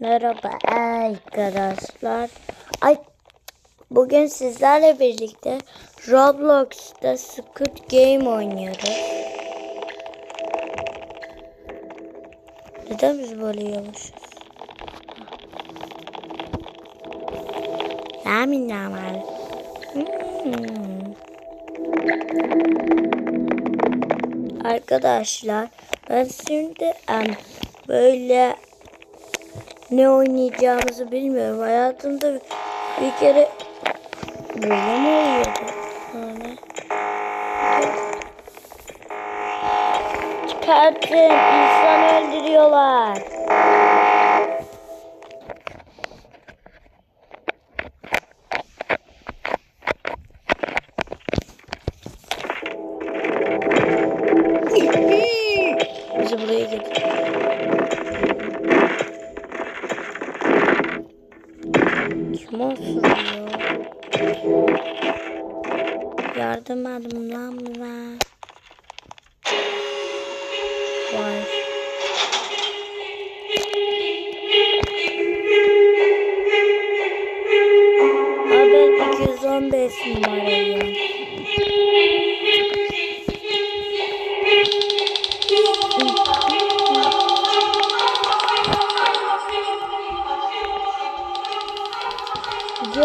Merhaba arkadaşlar. Ay bugün sizlerle birlikte Roblox'ta Squid Game oynuyoruz. Neden biz böyle yavaşız? Lamin lamal. Hmm. Arkadaşlar ben şimdi em, böyle ne oynayacağımızı bilmiyorum. Hayatımda bir kere böyle mi oluyordu? Böyle. Çıkartın. insan öldürüyorlar. Kim olsun ya? Yardım edin lan bana. Vay. Abi 215 numarayım.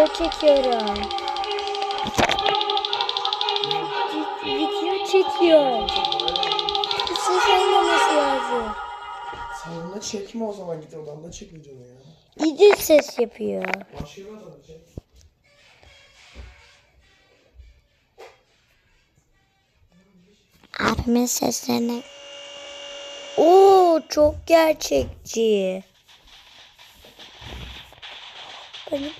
Video çekiyorum. Vi- Video çekiyor. Ses olmaması lazım. Salonda çekme o zaman git odanda çek videonu ya. İdil ses yapıyor. Çek. Abimin seslerini... Oo çok gerçekçi. Green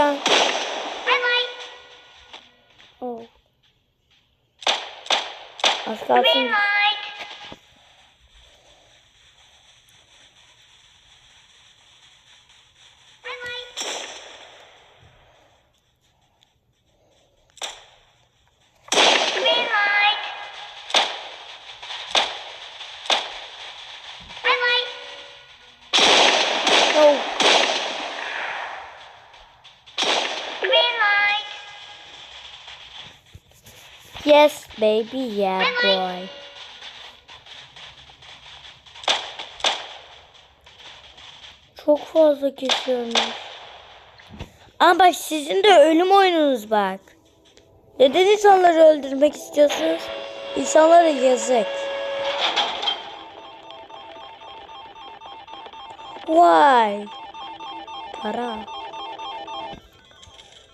An. Green light. Oo. Az kalsın. light. Green light. Green light. Green light. Oh. Green light. Yes baby yeah boy. Çok fazla kesiyormuş. Ama bak sizin de ölüm oyununuz bak. Neden insanları öldürmek istiyorsunuz? İnsanlara yazık. Vay. Para.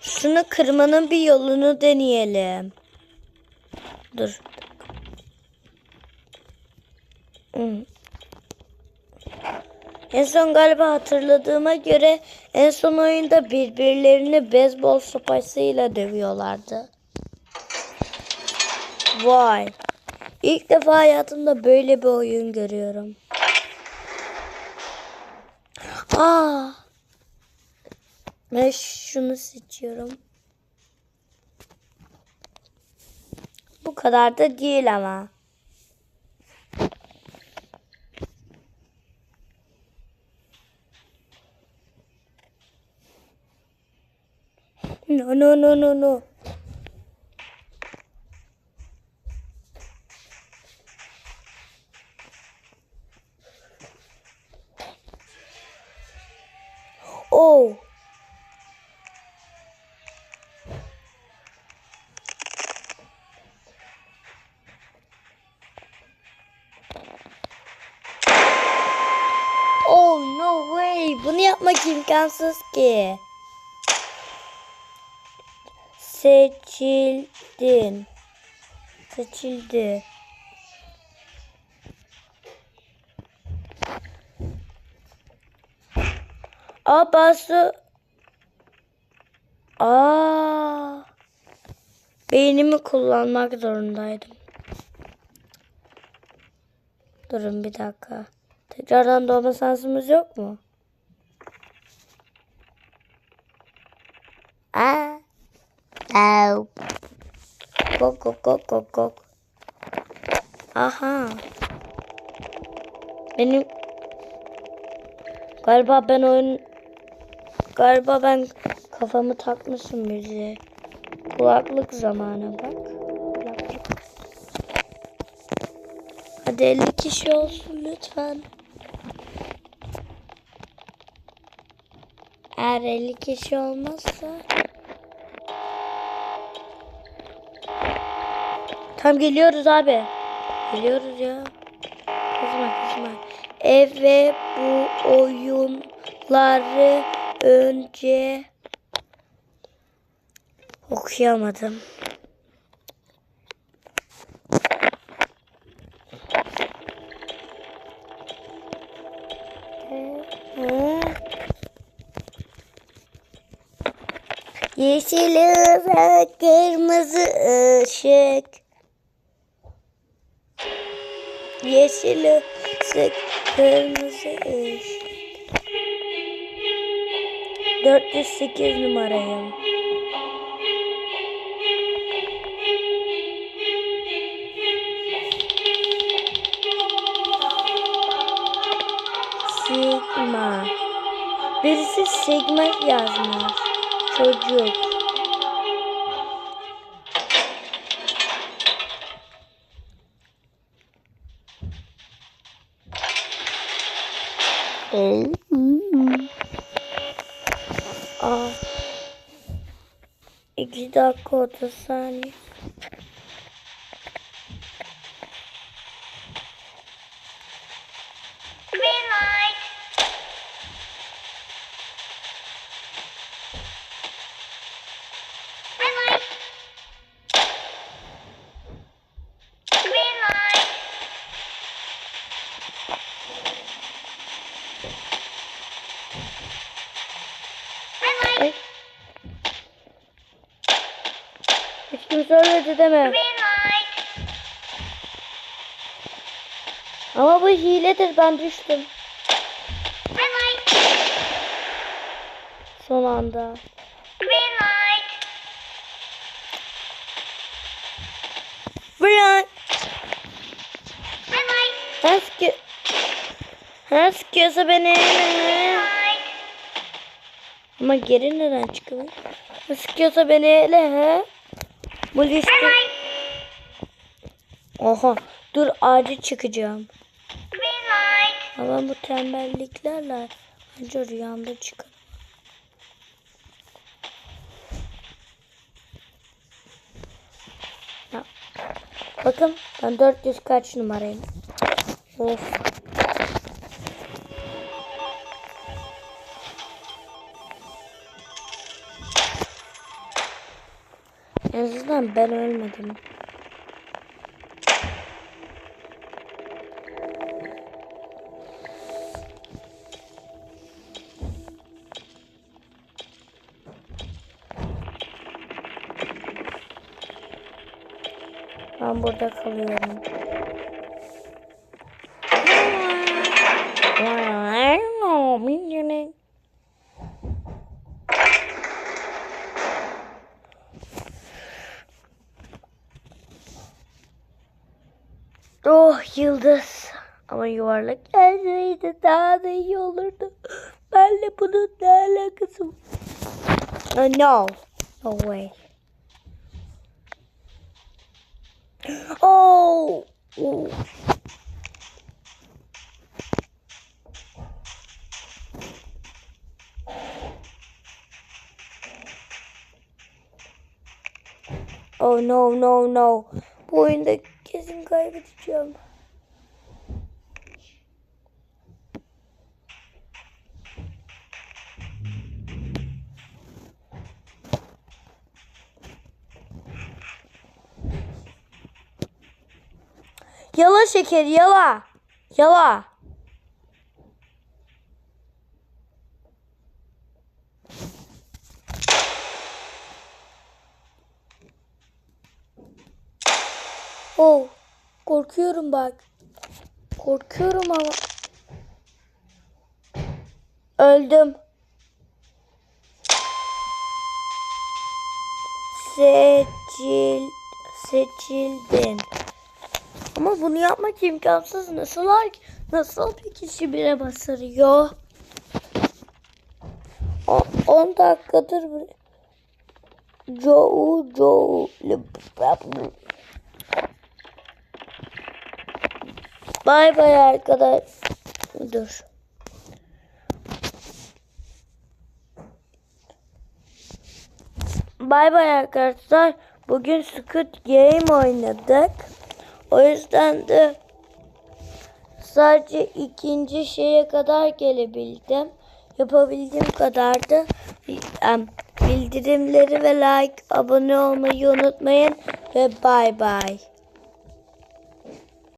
Şunu kırmanın bir yolunu deneyelim. Dur. Hmm. En son galiba hatırladığıma göre en son oyunda birbirlerini beyzbol sopasıyla dövüyorlardı. Vay. İlk defa hayatımda böyle bir oyun görüyorum. Aa. Ben şunu seçiyorum. Bu kadar da değil ama. No no no no no. Yapmak imkansız ki. Seçildin. Seçildi. Aa bazı Aa. beynimi kullanmak zorundaydım. Durun bir dakika. Tekrardan doğma şansımız yok mu? Aa. Au. Kok kok kok kok kok. Aha. Benim galiba ben oyun galiba ben kafamı takmışım müziğe. Kulaklık zamanı bak. Kulaklık. Hadi 50 kişi olsun lütfen. Eğer 50 kişi olmazsa Tam geliyoruz abi. Geliyoruz ya. Kızma kızma. Ev ve bu oyunları önce okuyamadım. Yeşil ışık, kırmızı ışık. Yeşil ışık, kırmızı ışık. 408 numarayım. Sigma. Birisi Sigma yazmış. Çocuk. Aa. İki dakika otuz saniye. Deme. Green. Ama bu hiledir ben düştüm. Son anda. Green light. Red light. Her sıkı... Her sıkıyorsa beni... Ama geri neden çıkıyor? Sıkıyorsa beni ele he. Bu liste... Oha. Dur acil çıkacağım. Ama bu tembelliklerle önce rüyamda çıkarım. Ya. Bakın ben 400 kaç numarayım. Of. Azından ben ölmedim. Ben burada kalıyorum. Oh yıldız. Ama yuvarlak gelseydi daha da iyi olurdu. Benle bunun ne alakası var? Uh, no. No way. Oh. oh. Oh no no no. Bu oyunda kaybedeceğim. Yala şeker yala. Yala. Oh. Korkuyorum bak. Korkuyorum ama. Öldüm. Seçil seçildin. Ama bunu yapmak imkansız. Nasıl nasıl bir kişi bire basarıyor? 10 dakikadır. Joe Joe Bay bay arkadaş. Dur. Bay bay arkadaşlar. Bugün Squid Game oynadık. O yüzden de sadece ikinci şeye kadar gelebildim. Yapabildiğim kadar da bildirimleri ve like, abone olmayı unutmayın ve bay bay.